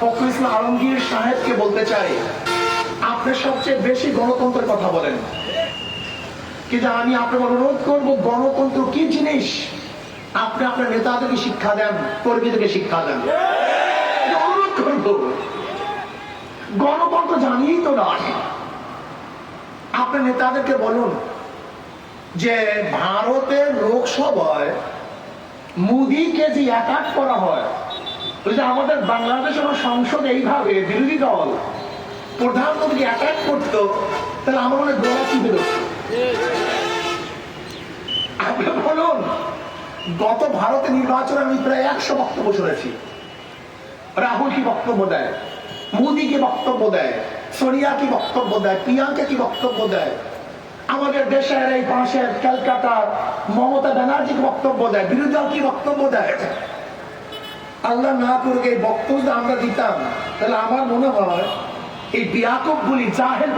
ফখরুল আলমগীর সাহেবকে বলতে চাই, আপনি সবচেয়ে বেশি গণতন্ত্রের কথা বলেন। কিন্তু আমি আপনাকে অনুরোধ করব, গণতন্ত্র কি জিনিস? আপনি আপনার নেতাদেরকে শিক্ষা দেন, কর্মীদেরকে শিক্ষা দেন। অনুরোধ করব, গণতন্ত্র জানিয়েই তো নয়। আপনার নেতাদেরকে বলুন যে ভারতের লোকসভায় মোদীকে যে অ্যাটাক করা হয় যে আমাদের বাংলাদেশের সংসদ এইভাবে, বিরোধী দল প্রধানমন্ত্রী অ্যাটাক করতো, তাহলে আমার মনে গোলা চিপে আপনি বলুন, গত ভারতে নির্বাচনে আমি প্রায় একশো বক্তব্য শুনেছি। রাহুল কি বক্তব্য দেয়? মোদী কি বক্তব্য দেয়? সোনিয়া কি বক্তব্য দেয়? প্রিয়াঙ্কা কি বক্তব্য দেয়? আমাদের দেশের এই পাশের ক্যালকাটার মমতা ব্যানার্জি কি বক্তব্য দেয়? বিরোধী দল কি বক্তব্য দেয়? আল্লাহ না করুক, এই বক্তব্য আমরা দিতাম, তাহলে আমার মনে হয় এই বিয়াকব গুলি জাহের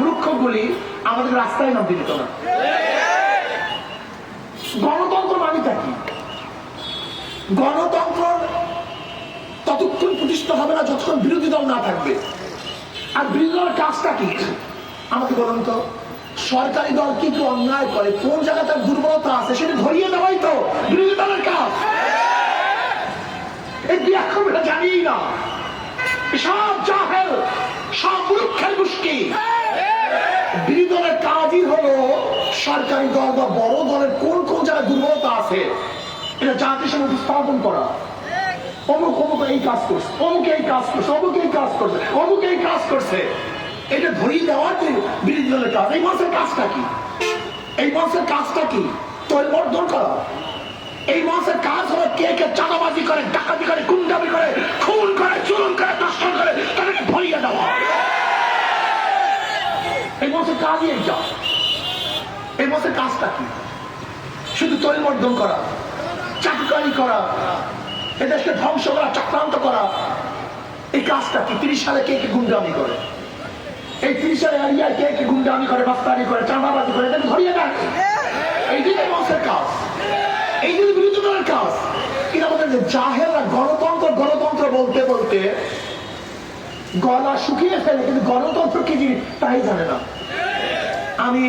গুলি আমাদের রাস্তায় নামতে দিত না। গণতন্ত্র মানিটা কি? গণতন্ত্র ততক্ষণ প্রতিষ্ঠা হবে না যতক্ষণ বিরোধী দল না থাকবে। আর বিরোধী দলের কাজটা কি? আমাকে বলুন তো, সরকারি দল কি কি অন্যায় করে? কোন জায়গায় তার দুর্বলতা আছে সেটা ধরিয়ে দেওয়াই তো বিরোধী দলের কাজ। এই ব্যাখ্যা জানি না। সব জাহেল, সব মূর্খের গোষ্ঠী। বিরোধী কাজই হলো সরকারি দল বা বড় দলের কোন কোন জায়গায় দুর্বলতা আছে, এটা জাতির সামনে উপস্থাপন করা। অমুক অমুক এই কাজ করছে, অমুক এই কাজ করছে, অমুক এই কাজ করছে, অমুক এই কাজ করছে। এটা ধরিয়ে দেওয়ার যে বিরোধী দলের কাজ, এই মাসের কাজটা কি? এই মাসের কাজটা কি? তৈলবর্ধন করা। এই মাসের কাজ কে কে চাঁদাবাজি করে, ডাকাতি করে, গুন্ডামি করে, খুন করে চুরন করে দর্শন করে, তাদেরকে ধরিয়ে দেওয়া। এই মাসের কাজই এইটা এই মাসের কাজটা কি? শুধু তৈলবর্ধন করা চাকরি করা, এদেশকে ধ্বংস করা, চক্রান্ত করা, এই কাজটা কি? তিরিশ সালে কে কে গুন্ডামি করে? এই তিরিশ সালে এরিয়ায় কে কে গুন্ডামি করে বাস্তানি করে, চাঁদাবাজি করে, এদেরকে ধরিয়ে দেয়। এই দিকে মাসের কাজ। এই দিকে বিরোধী দলের কাজ। জাহেররা গণতন্ত্র গণতন্ত্র বলতে বলতে গলা শুকিয়ে ফেলে, কিন্তু গণতন্ত্র কি জিনিস তাই জানে না। আমি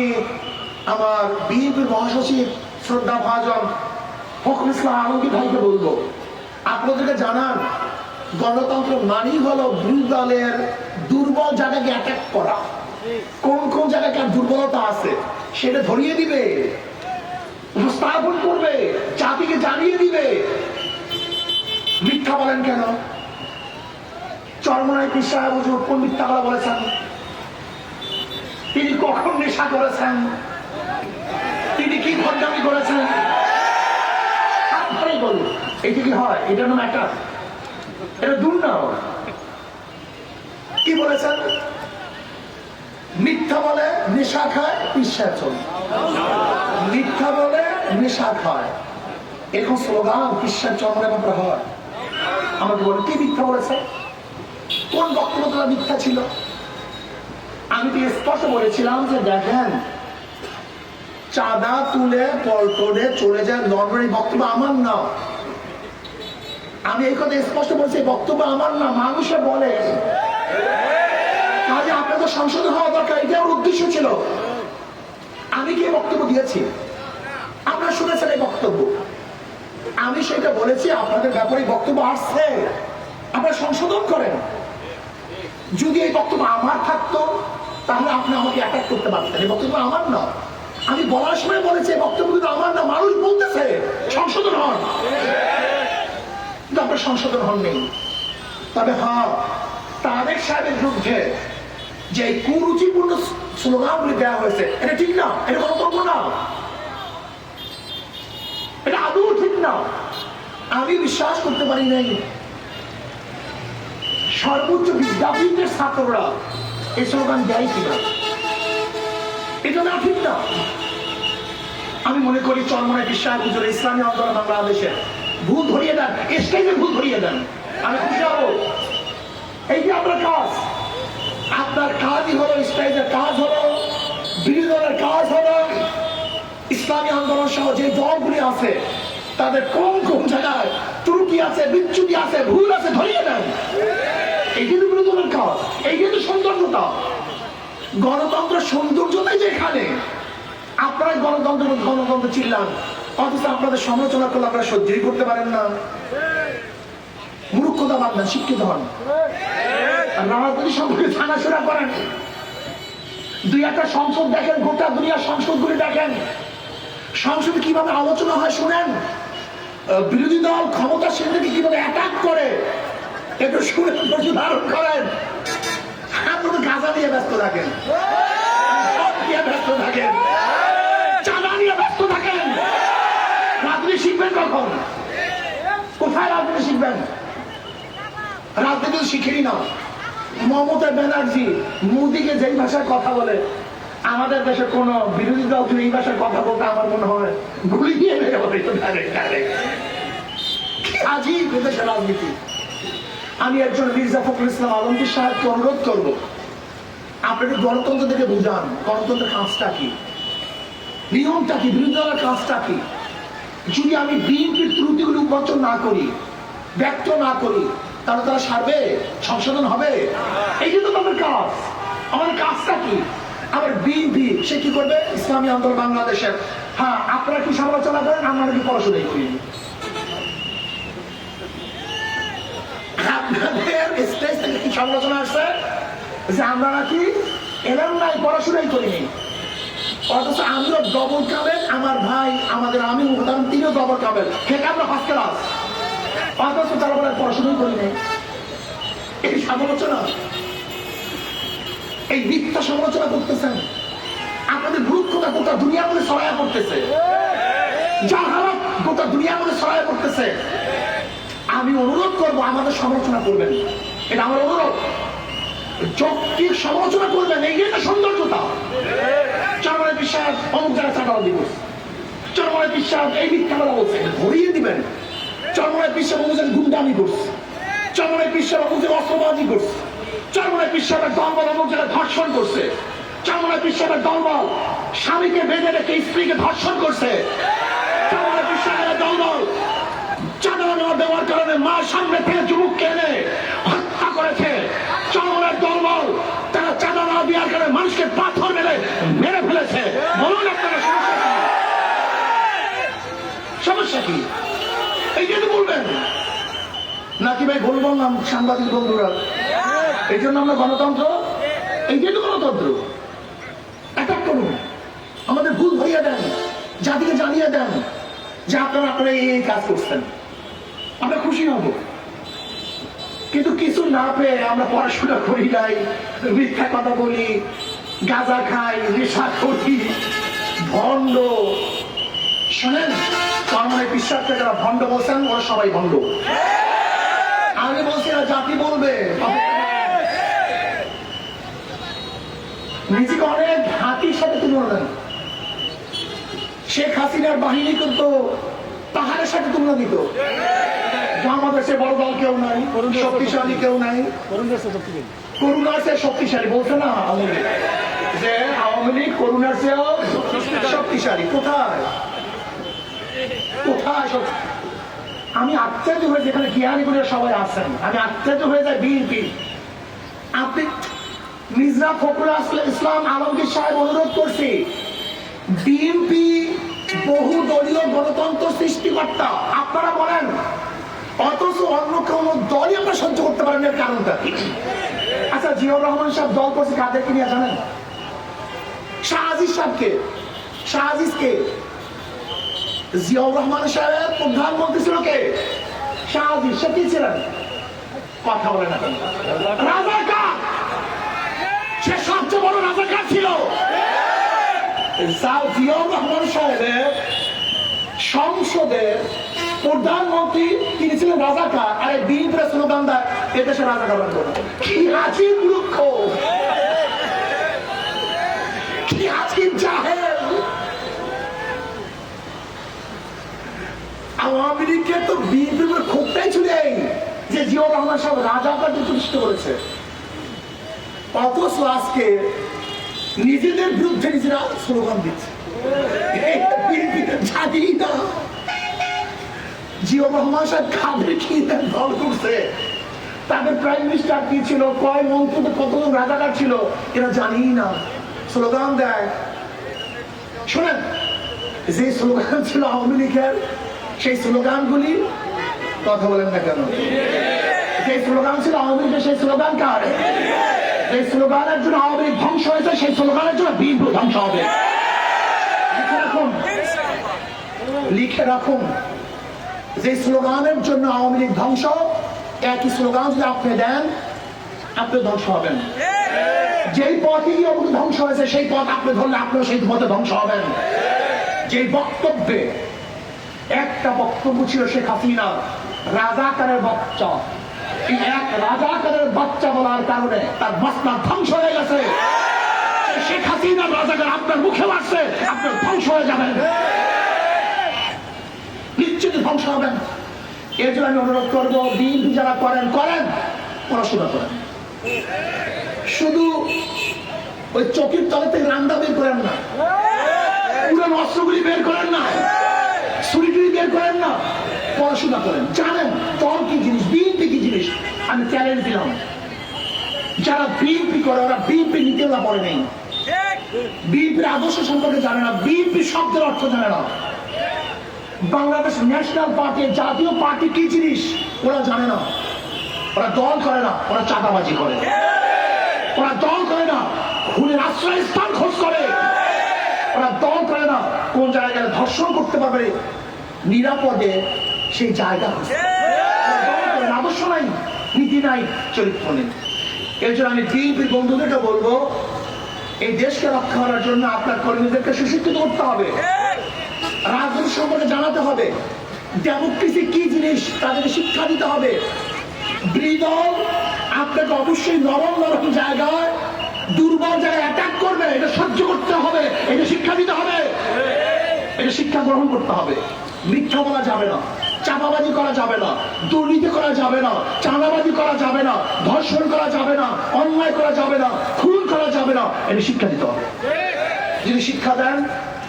আমার বিএনপির মহাসচিব শ্রদ্ধা ভাজন ইসলাম ভাইকে বলব, আপনাদেরকে জানান, গণতন্ত্র মানেই হলো বিরোধী দলের দুর্বল জায়গাকে অ্যাটাক করা। কোন কোন জায়গায় দুর্বলতা আছে, সেটা ধরিয়ে দিবে। উপস্থাপন করবে, জাতিকে জানিয়ে দিবে। মিথ্যা বলেন কেন? চরমনায় কৃষ্ণ হুজুর কোন মিথ্যা কথা বলেছেন? তিনি কখন নেশা করেছেন? তিনি কি ভণ্ডামি করেছেন? আপনারাই বলুন, এইটা কি হয়? এটা একটা এটা দুর্নাম। কি বলেছেন? মিথ্যা বলে নেশা খায় বিশ্বাস চলে। মিথ্যা বলে নেশা খায়। এরকম স্লোগান বিশ্বাস চন্দ্রের ব্যাপারে হয় আমাকে বলে, কি মিথ্যা বলেছে? কোন বক্তব্য তোলা মিথ্যা ছিল? আমি তো স্পষ্ট বলেছিলাম যে দেখেন, চাঁদা তুলে পল্টনে চলে যায় লন্ডনের বক্তব্য আমার না। আমি এই কথা স্পষ্ট বলছি বক্তব্য আমার না। মানুষে বলে কাজে আপনাদের সংশোধন হওয়া দরকার, এটা আমার উদ্দেশ্য ছিল। আমি কি বক্তব্য দিয়েছি? আপনারা শুনেছেন এই বক্তব্য। আমি সেটা বলেছি, আপনাদের ব্যাপারে বক্তব্য আসছে। আপনারা সংশোধন করেন। যদি এই বক্তব্য আমার থাকতো, তাহলে আপনি আমাকে অ্যাটাক করতে পারতেন। এই বক্তব্য আমার না। আমি বলার সময় বলেছি, এই বক্তব্য কিন্তু আমার না, মানুষ বলতেছে, সংশোধন হন। কিন্তু আপনার সংশোধন হন নেই তবে হ্যাঁ তাদের সাহেবের বিরুদ্ধে যে এই কুরুচিপূর্ণ স্লোগানগুলি দেওয়া হয়েছে, এটা ঠিক না, এটা গণতন্ত্র না। এটা আদৌ ঠিক না। আমি বিশ্বাস করতে পারি নাই। সর্বোচ্চ বিদ্যাপীঠের ছাত্ররা এই স্লোগান দেয় কিনা, এটা না ঠিক না। আমি মনে করি চরমনে বিশ্বাস হুজুর, ইসলামী আন্দোলন বাংলাদেশে ভুল ধরিয়ে দেন স্টেজে ভুল ধরিয়ে দেন। আমি খুশি হব। এই যে আপনার কাজ আপনার কাজই হলো স্টেজের কাজ হলো বিরোধী কাজ হলো। ইসলামী আন্দোলন সহ যে দলগুলি আছে, তাদের কোন কোন জায়গায় ত্রুটি আছে, বিচ্যুতি আছে, ভুল আছে, ধরিয়ে দেন। এই কিন্তু এই কিন্তু সৌন্দর্যতা। গণতন্ত্র সৌন্দর্যতাই যেখানে আপনারা গণতন্ত্র গণতন্ত্র চিল্লান। অথচ আপনাদের সমালোচনা করলে আপনারা সহ্যই করতে পারেন না। মূর্খতা বাদ না শিক্ষিত হন। রাজনীতি সম্পর্কে জানাশোনা করেন। দুই একটা সংসদ দেখেন, গোটা দুনিয়ার সংসদগুলি দেখেন। সংসদে কীভাবে আলোচনা হয় শুনেন? বিরোধী দল ক্ষমতাসীনদেরকে কীভাবে অ্যাটাক করে? একটু শুনে ধৈর্য ধারণ করেন। আপনারা গাঁজা নিয়ে ব্যস্ত থাকেন। নিয়ে ব্যস্ত থাকেন। চাঁদা নিয়ে ব্যস্ত থাকেন। রাজনীতি শিখবেন কখন? কোথায় রাজনীতি শিখবেন? রাজনীতি শিখেই না মমতা ব্যানার্জি মোদিকে যেই ভাষায় কথা বলে, আমাদের দেশে কোন বিরোধী দল যদি এই ভাষায় কথা বলতে আমার মনে হয় গুলি দিয়ে মেরে আজই বিদেশের রাজনীতি। আমি একজন মির্জা ফখরুল ইসলাম আলমগীর সাহেবকে অনুরোধ করব, আপনি একটু গণতন্ত্র থেকে বুঝান, গণতন্ত্রের কাজটা কি? নিয়মটা কি? বিরোধী দলের কাজটা কি? যদি আমি বিএনপির ত্রুটিগুলি উন্মোচন না করি, ব্যক্ত না করি তাহলে তারা সারবে, সংশোধন হবে। এই জন্য তাদের কাজ। আমাদের কাজটা কি? আমার বিএনপি সে কি করবে? ইসলামী আন্দোলন বাংলাদেশের। হ্যাঁ আপনারা কি সমালোচনা করেন, আমরা নাকি পড়াশোনাই করিনি আপনাদের স্টেজ থেকে কি সমালোচনা আসছে? যে আমরা নাকি এলাম নাই, পড়াশোনাই করিনি। অথচ আমিও ডবল কাবেল আমার ভাই, আমাদের আমি তিনিও ডবল কাবেল থেকে আমরা ফার্স্ট ক্লাস অথচ তারা বলে পড়াশোনাই করি নাই। এই সমালোচনা, এই মিথ্যা সমালোচনা করতেছেন। আপনাদের মূর্খতা গোটা দুনিয়া মধ্যে ছড়াইয়া পড়তেছে। যার গোটা দুনিয়া মধ্যে ছড়াইয়া পড়তেছে। আমি অনুরোধ করব আমাদের সমালোচনা করবেন। এটা আমার অনুরোধ। যৌক্তিক সমালোচনা করবেন, এই যে সৌন্দর্যতা। চরমনের বিশ্বাস, অমুক জায়গায় চাটাও দিব চরমনের বিশ্বাস, এই মিথ্যা কথা বলছে। ধরিয়ে দিবেন। চরমনের বিশ্বাস অমুক গুন্ডামি করছে। চরমনের বিশ্বাস জায়গায় অস্ত্রবাজি করছে। চরমনের বিশ্বাসের দলবল অমুক জায়গায় ধর্ষণ করছে। চরমনের বিশ্বাসের দলবল স্বামীকে বেঁধে রেখে স্ত্রীকে ধর্ষণ করছে। চরমনের বিশ্বাসের দলবল চাঁদা নেওয়া দেওয়ার কারণে মা সামনে থেকে যুবককে এনে হত্যা করেছে। চরমনের দলবল তারা চাঁদা না দেওয়ার কারণে মানুষকে পাথর মেরে মেরে ফেলেছে। বলুন আপনারা সমস্যা কি? সমস্যা কি? এই বলবেন? নাকি ভাই ভুল বললাম সাংবাদিক বন্ধুরা? এই জন্য আমরা গণতন্ত্র? এই জন্য গণতন্ত্র। অ্যাটাক করুন। আমাদের ভুল ধরিয়ে দেন। জাতিকে জানিয়ে দেন যে আপনারা আপনারা এই এই কাজ করছেন। আমরা খুশি হব। কিন্তু কিছু না পেয়ে আমরা পড়াশোনা করি নাই, মিথ্যা কথা বলি, গাঁজা খাই, নেশা করি, ভণ্ড। শোনেন কর্মনে বিশ্বাসকে যারা ভণ্ড বলছেন, ওরা সবাই ভণ্ড। আমি বলছি না জাতি বলবে নিজেকে অনেক হাতির সাথে তুলনা দেন শেখ হাসিনার বাহিনী কিন্তু পাহাড়ের সাথে তুলনা দিত। সে বড় দল কেউ নাই, শক্তিশালী কেউ নাই। করুণার সে শক্তিশালী, বলছে না। যে আওয়ামী লীগ করুণার চেয়েও শক্তিশালী, কোথায়? কোথায় আমি আশ্চর্য হয়ে যেখানে জ্ঞানী গুলো সবাই আছেন আমি আশ্চর্য হয়ে যাই বিএনপি। আপনি মির্জা ফখরুল আসল- ইসলাম আলমগীর সাহেব অনুরোধ করছি, বিএনপি বহু দলীয় গণতন্ত্র সৃষ্টিকর্তা, আপনারা বলেন, অথচ অন্য কোন দলই আমরা সহ্য করতে পারেন এর কারণটা? আচ্ছা জিয়াউর রহমান সাহেব দল করছে কাদেরকে নিয়ে জানেন? শাহ আজিজ সাহেবকে। শাহ আজিজকে জিয়াউর রহমান সাহেব প্রধানমন্ত্রী ছিল কে? শাহ আজিজ সে কি ছিলেন? কথা বলে না? রাজাকার! সে সবচেয়ে বড় রাজাকার ছিল। জিয়াউর রহমান সাহেবের সংসদের প্রধানমন্ত্রী, তিনি ছিলেন রাজাকার, আর এই ধরে স্লোগান দেয় এদেশে রাজাকার। কি আজীব মূর্খ আওয়ামী তো বিএনপি করে ক্ষোভটাই ছুড়ে যে জিয়াউর রহমান সাহেব রাজাকার প্রতিষ্ঠিত করেছে। অথচ আজকে নিজেদের বিরুদ্ধে নিজেরা স্লোগান দিচ্ছে। জিয়াউর রহমান সাহেব খাদের কি দল তাদের প্রাইম মিনিস্টার কি ছিল? কয় মন্ত্রীতে কতজন রাজাকার ছিল? এরা জানি না। স্লোগান দেয়। শোনেন স্লোগান ছিল আওয়ামী লীগের সেই স্লোগানগুলি কথা বলেন না কেন? যে স্লোগান ছিল আওয়ামী লীগের সেই স্লোগান কার? যে স্লোগানের জন্য আওয়ামী লীগ ধ্বংস হয়েছে, সেই স্লোগানের জন্য বিএনপি ধ্বংস হবে। লিখে রাখুন। যে স্লোগানের জন্য আওয়ামী লীগ ধ্বংস, একই স্লোগান যদি আপনি দেন, আপনি ধ্বংস হবেন। যেই পথে গিয়ে ধ্বংস হয়েছে, সেই পথ আপনি ধরলে আপনিও সেই পথে ধ্বংস হবেন। যে বক্তব্যে একটা বক্তব্য ছিল শেখ হাসিনা রাজাকারের বাচ্চা। এক রাজাকারের বাচ্চা বলার কারণে তার বাস্তা ধ্বংস হয়ে গেছে। শেখ হাসিনা রাজাকার আপনার মুখে মারছে, আপনার ধ্বংস হয়ে যাবেন। নিশ্চিত ধ্বংস হবেন। এর জন্য আমি অনুরোধ করব, বিএনপি যারা করেন করেন, পড়াশোনা করেন। শুধু ওই চকির তলে থেকে বের করেন না পুরান অস্ত্রগুলি বের করেন না। বের করেন না, পড়াশোনা করেন। জানেন দল কি জিনিস, বিএনপি কি জিনিস? আমি চ্যালেঞ্জ দিলাম যারা বিএনপি করে, ওরা বিএনপি নিতে না পড়ে নেই। বিএনপির আদর্শ সম্পর্কে জানে না বিএনপি শব্দের অর্থ জানে না। বাংলাদেশ ন্যাশনাল পার্টি, জাতীয় পার্টি কি জিনিস, ওরা জানে না। ওরা দল করে না, ওরা চাঁদাবাজি করে। ওরা দল করে না, খুনের আশ্রয় স্থান খোঁজ করে। ওরা দল করে না, কোন জায়গায় ধর্ষণ করতে পারবে। নিরাপদে সেই জায়গা দল আদর্শ নাই নীতি নাই চরিত্র নেই। এর জন্য আমি বিএনপির বন্ধুদেরকে বলব এই দেশকে রক্ষা করার জন্য আপনার কর্মীদেরকে সুশিক্ষিত করতে হবে। রাজনীতি সম্পর্কে জানাতে হবে। ডেমোক্রেসি কি জিনিস তাদেরকে শিক্ষা দিতে হবে। বিরোধী আপনাকে অবশ্যই নরম নরম জায়গায় দুর্বল জায়গায় অ্যাটাক করবে। এটা সহ্য করতে হবে। এটা শিক্ষা দিতে হবে। এটা শিক্ষা গ্রহণ করতে হবে। মিথ্যা বলা যাবে না চাপাবাজি করা যাবে না, দুর্নীতি করা যাবে না, চাঁদাবাজি করা যাবে না, ধর্ষণ করা যাবে না, অন্যায় করা যাবে না, খুন করা যাবে না এটা শিক্ষা দিতে হবে। যদি শিক্ষা দেন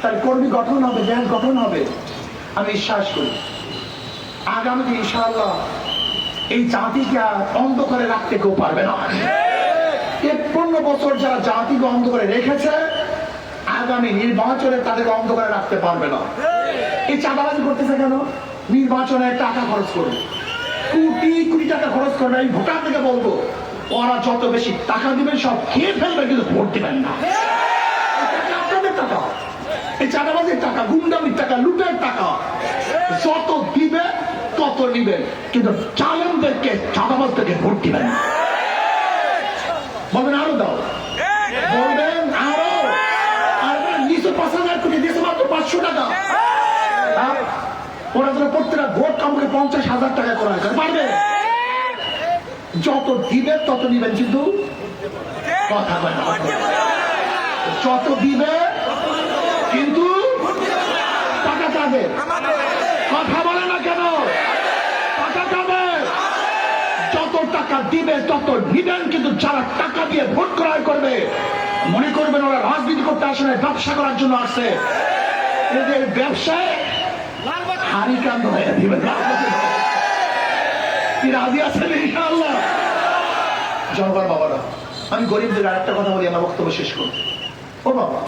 তার কর্মী গঠন হবে, জ্ঞান গঠন হবে। আমি বিশ্বাস করি, আগামীতে ইনশাআল্লাহ এই জাতিকে আর অন্ধ করে রাখতে কেউ পারবে না। তেপ্পন্ন বছর যারা জাতিকে অন্ধ করে রেখেছে, আগামী নির্বাচনে তাদেরকে অন্ধ করে রাখতে পারবে না। এই চাঁদাবাজি করতেছে কেন? নির্বাচনে টাকা খরচ করবে। কোটি কোটি টাকা খরচ করবে, আমি ভোটার থেকে বলব, ওরা যত বেশি টাকা দিবেন, সব খেয়ে ফেলবে কিন্তু ভোট দিবেন না। আপনাদের টাকা। এই চাঁদাবাজির টাকা, গুন্ডামির টাকা, লুটের টাকা। যত দিবে, তত নিবেন। কিন্তু চাঁদাবাজ থেকে ভোট দিবেন না। বলবেন আরও দাও। বলবেন আরও। আর নিচে পাঁচ হাজার কোটি দিয়েছে মাত্র পাঁচশো টাকা। হ্যাঁ? ওরা যেন প্রত্যেকটা ভোট কামকে পঞ্চাশ হাজার টাকা করা হয়েছে পারবে? যত দিবে, তত নিবেন কিন্তু কথা যত দিবে, কিন্তু টাকা কাদের কথা বলে না কেন? টাকা কাদের যত টাকা দিবে, তত নিবেন, কিন্তু যারা টাকা দিয়ে ভোট ক্রয় করবে, মনে করবেন ওরা রাজনীতি করতে আসে ব্যবসা করার জন্য আসছে। এদের ব্যবসায় হারি কান্দ হয়ে দিবে কি রাজি আছেন ইনশাআল্লাহ? জনগণ বাবারা, আমি গরিবদের আরেকটা কথা বলি, আমার বক্তব্য শেষ করব ও বাবা,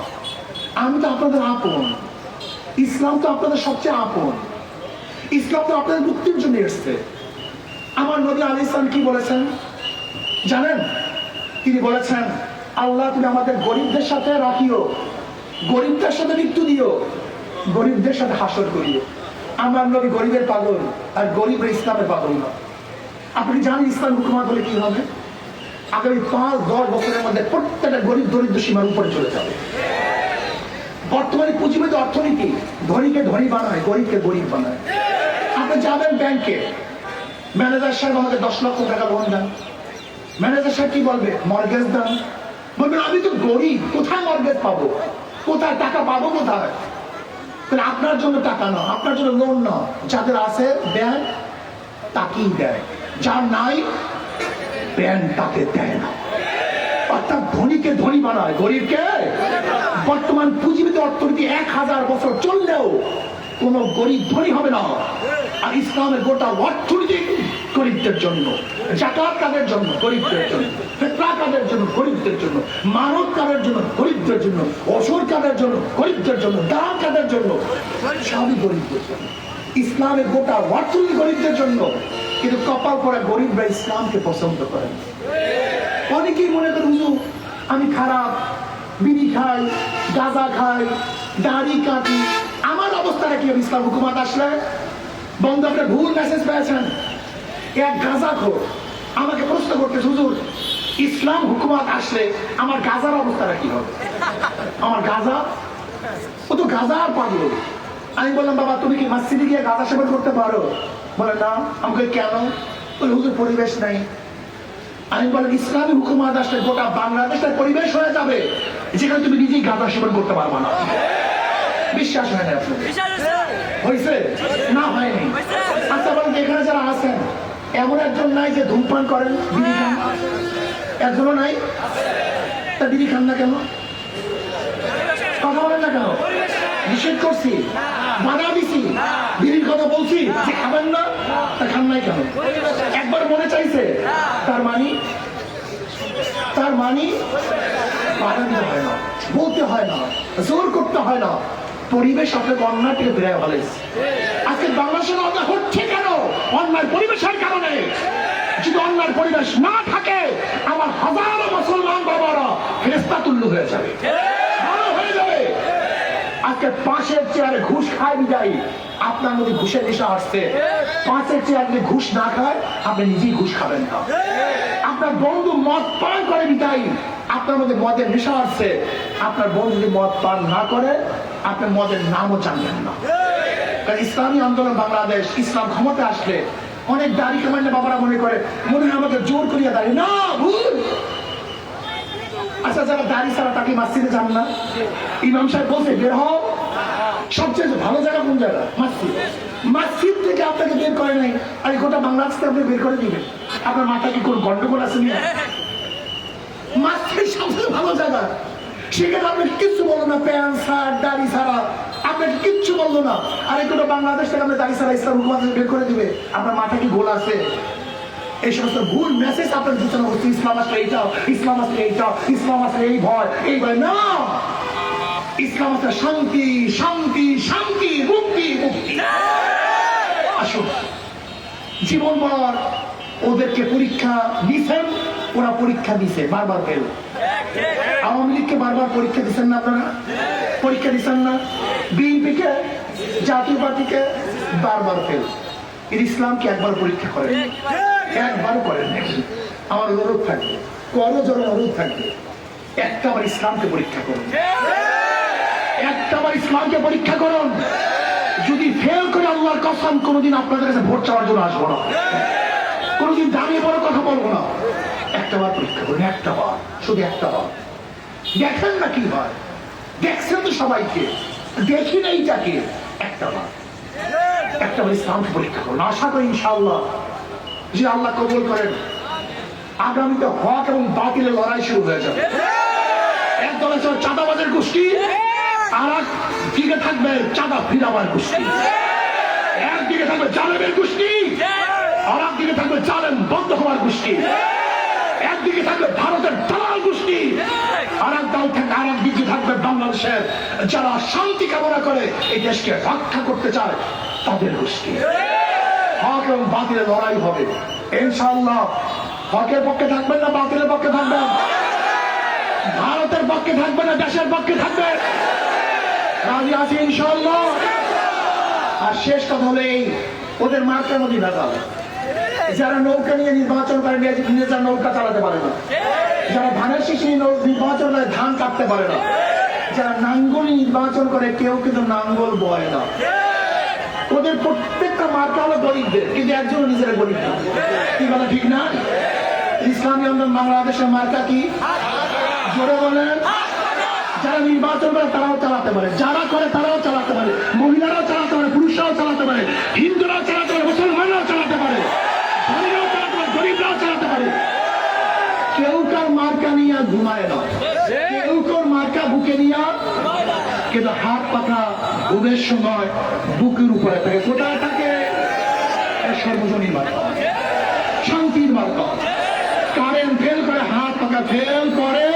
আমি তো আপনাদের আপন। ইসলাম তো আপনাদের সবচেয়ে আপন। ইসলাম তো আপনাদের মুক্তির জন্য এসছে। আমার নবী আলী ইসলাম কি বলেছেন? জানেন? তিনি বলেছেন, আল্লাহ তুমি আমাদের গরিবদের সাথে রাখিও। গরিবদের সাথে মৃত্যু দিও। গরিবদের সাথে হাসর করিও। আমার নবী গরিবের পাগল? আর গরিবের ইসলামের পাগল না। আপনি জানেন ইসলাম হুকুমাত হলে কি হবে? আগামী পাঁচ, দশ বছরের মধ্যে প্রত্যেকটা গরিব দরিদ্র সীমার উপরে চলে যাবে। বর্তমানে পুঁজিবাদী অর্থনীতি ধনীকে ধনী বানায়, গরিবকে গরিব বানায়। আপনি যাবেন ব্যাংকে ম্যানেজার সাহেব আমাকে দশ লক্ষ টাকা লোন দেন। ম্যানেজার সাহেব কি বলবে? মর্গেজ দেন। বলবেন, আমি তো গরিব, কোথায় মর্গেজ পাবো? কোথায় টাকা পাবো কোথায়? তাহলে আপনার জন্য টাকা না, আপনার জন্য লোন না। যাদের আছে ব্যাংক তাকেই দেয়। যার নাই ব্যাংক তাকে দেয় না। অর্থাৎ ধনীকে ধনী বানায়। গরিবকে? বর্তমান পুঁজিবিদ অর্থনীতি এক হাজার বছর চললেও কোন গরিব ধনী হবে না। আর ইসলামের গোটা অর্থনীতি গরিবদের জন্য, জাকাত তাদের জন্য, গরিবদের জন্য। ফেতরা জন্য, গরিবদের জন্য মানব কাদের জন্য, গরিবদের জন্য অসুর কাদের জন্য, গরিবদের জন্য দান কাদের জন্য, সবই গরিবদের জন্য। ইসলামের গোটা অর্থনীতি গরিবদের জন্য। কিন্তু কপাল পরা গরিবরা ইসলামকে পছন্দ করেন অনেকেই মনে করেন, হুজুর, আমি খারাপ, বিড়ি খাই, গাঁজা খাই, দাড়ি কাটি আমার অবস্থাটা কি ইসলাম হুকুমাত আসলে? বন্ধু আপনি ভুল মেসেজ পেয়েছেন। এক গাঁজা খোর আমাকে প্রশ্ন করতে হুজুর ইসলাম হুকুমাত আসলে আমার গাজার অবস্থাটা কি হবে? আমার গাজা? ও তো গাজা আর পাগল। আমি বললাম বাবা তুমি কি মসজিদে গিয়ে গাঁজা সেবন করতে পারো? বলে না। আমাকে কেন? বলে হুজুর পরিবেশ নাই। আমি বলেন ইসলামী হুকুমাত আসলে গোটা বাংলাদেশের পরিবেশ হয়ে যাবে যেখানে তুমি নিজেই গাঁজা সেবন করতে পারবা না। বিশ্বাস হয় না আপনাদের? হয়েছে। না হয়নি। আচ্ছা বলেন এখানে যারা আছেন এমন একজন নাই যে ধূমপান করেন বিড়ি খান। একজনও নাই। তা বিড়ি খান না কেন? কথা বলেন না কেন? নিষেধ করছি। বাধা দিছি। বিড়ির কথা বলছি যে খাবেন না তা খান নাই কেন? একবার মনে চাইছে তার মানি তার মানি বাধা দিতে হয় না বলতে হয় না জোর করতে হয় না। পরিবেশ আপনাকে অন্যায় থেকে বেড়ে ফেলেছে। আজকে বাংলাদেশের অন্যায় হচ্ছে কেন? অন্যায় পরিবেশের কারণে যদি অন্যায় পরিবেশ না থাকে, আমার হাজারো মুসলমান বাবারা ফেরেস্তা তুল্য হয়ে যাবে। আজকে পাশের চেয়ারে ঘুষ আপনার মধ্যে ঘুষের নেশা আসছে। চেয়ার যদি ঘুষ না খায়, আপনি নিজেই ঘুষ খাবেন না। আপনার বন্ধু মদ পান করে বিদায়ী আপনার মধ্যে মদের নেশা আসছে। আপনার বন্ধু যদি মদ পান না করে আপনি মদের নামও জানবেন না। কারণ ইসলামী আন্দোলন বাংলাদেশ, ইসলাম ক্ষমতা আসলে অনেক দাড়ি কামাইলে বাবারা মনে করে, মনে হয় আমাকে জোর করিয়া দাঁড়িয়ে। না, ভুল! আচ্ছা যারা দাড়ি ছাড়া তাকে মাসজিদে যান না? ইমাম সাহেব বলছে, বের হও। সবচেয়ে ভালো জায়গা কোন জায়গা? মাসজিদ। মাসজিদ থেকে আপনাকে বের করে নাই, আর গোটা বাংলাদেশ থেকে আপনি বের করে দিবেন। আপনার মাথা কি কোন গন্ডগোল আছে না মাসজিদ সবচেয়ে ভালো জায়গা। সেখানে না, প্যান্ট, শার্ট, দাড়ি ছাড়া। আপনাকে কিচ্ছু বলল না। আর বাংলাদেশ থেকে দাড়ি ছাড়া ইসলাম বের করে দিবে। আপনার মাথা কি গোল আছে? এই সমস্ত ভুল মেসেজ আপনার সূচনা ইসলাম আসলে এইটা ইসলাম আসলে এইটা ইসলাম আসলে এই ভয় এই ভয়। না! ইসলাম আসলে শান্তি শান্তি শান্তি, মুক্তি মুক্তি। আসুন। জীবনভর ওদেরকে পরীক্ষা দিছেন, ওরা পরীক্ষা দিছে, বারবার ফেল আওয়ামী লীগকে বারবার পরীক্ষা দিচ্ছেন না আপনারা? পরীক্ষা দিচ্ছেন না? বিএনপিকে, জাতীয় পার্টিকে বারবার ফেল ইসলামকে একবার পরীক্ষা করেন। একবার করেন আমার অনুরোধ থাকবে। করো জন অনুরোধ থাকবে। একটা বার ইসলামকে পরীক্ষা করুন। একটা বার ইসলামকে পরীক্ষা করুন। যদি ফেল করে আল্লাহর কসম, কোনোদিন আপনাদের কাছে ভোট চাওয়ার জন্য আসব না। কোনোদিন দাঁড়িয়ে বড় কথা বলব না। একটা বার পরীক্ষা করুন, একটা বার, শুধু একটা বার। দেখেন না কি হয়। দেখছেন তো সবাইকে। দেখি না এইটাকে। একটা বার। একটা বার ইসলামকে পরীক্ষা করুন। আশা করি ইনশাআল্লাহ যে আল্লাহ কবুল করেন। আগামীতে হক এবং বাতিলের লড়াই শুরু হয়ে যাবে। এক দলে ছিল চাঁদাবাজের গোষ্ঠী, আর এক দিকে থাকবে চাঁদা ফিরাবার গোষ্ঠী। একদিকে থাকবে জালেমের গোষ্ঠী, আর একদিকে থাকবে জালেম বন্ধ হওয়ার গোষ্ঠী। একদিকে থাকবে ভারতের দালাল গোষ্ঠী আর এক দল থেকে আর একদিকে থাকবে বাংলাদেশের যারা শান্তি কামনা করে এই দেশকে রক্ষা করতে চায় তাদের গোষ্ঠী। হক এবং বাতিলের লড়াই হবে। ইনশাআল্লাহ হকের পক্ষে থাকবেন না বাতিলের পক্ষে থাকবেন? ভারতের পক্ষে থাকবে না দেশের পক্ষে থাকবে রাজি আছি ইনশাআল্লাহ? আর শেষ কথা হলো এই ওদের মার্কের মধ্যে ভেজাল। যারা নৌকা নিয়ে নির্বাচন করে নিজের নৌকা চালাতে পারে না। যারা ধানের নৌ- নির্বাচন করে ধান কাটতে পারে না। যারা নাঙ্গল নির্বাচন করে কেউ কিন্তু নাঙ্গল বয় না। ওদের প্রত্যেকটা মার্কা হলো গরিবদের কিন্তু একজন নিজের গরিব না। কি বলে ঠিক না? ইসলামী আন্দোলন বাংলাদেশের মার্কা কি? জোরে বলেন। যারা নির্বাচন করে তারাও চালাতে পারে। যারা করে তারাও চালাতে পারে। মহিলারাও চালাতে পারে পুরুষরাও চালাতে পারে। হিন্দুরাও চালাতে পারে মুসলমানরাও চালাতে পারে। শান্তির কারেন্ট ফেল করে, হাত পাখা ফেল করে।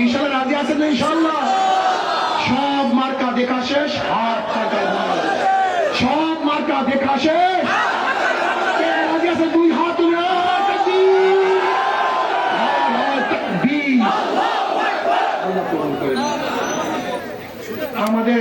ইনশাল্লাহ রাজি আছেন ইনশাল্লাহ? সব মার্কা দেখা শেষ, হাত পাখা সব মার্কা দেখা শেষ। আমাদের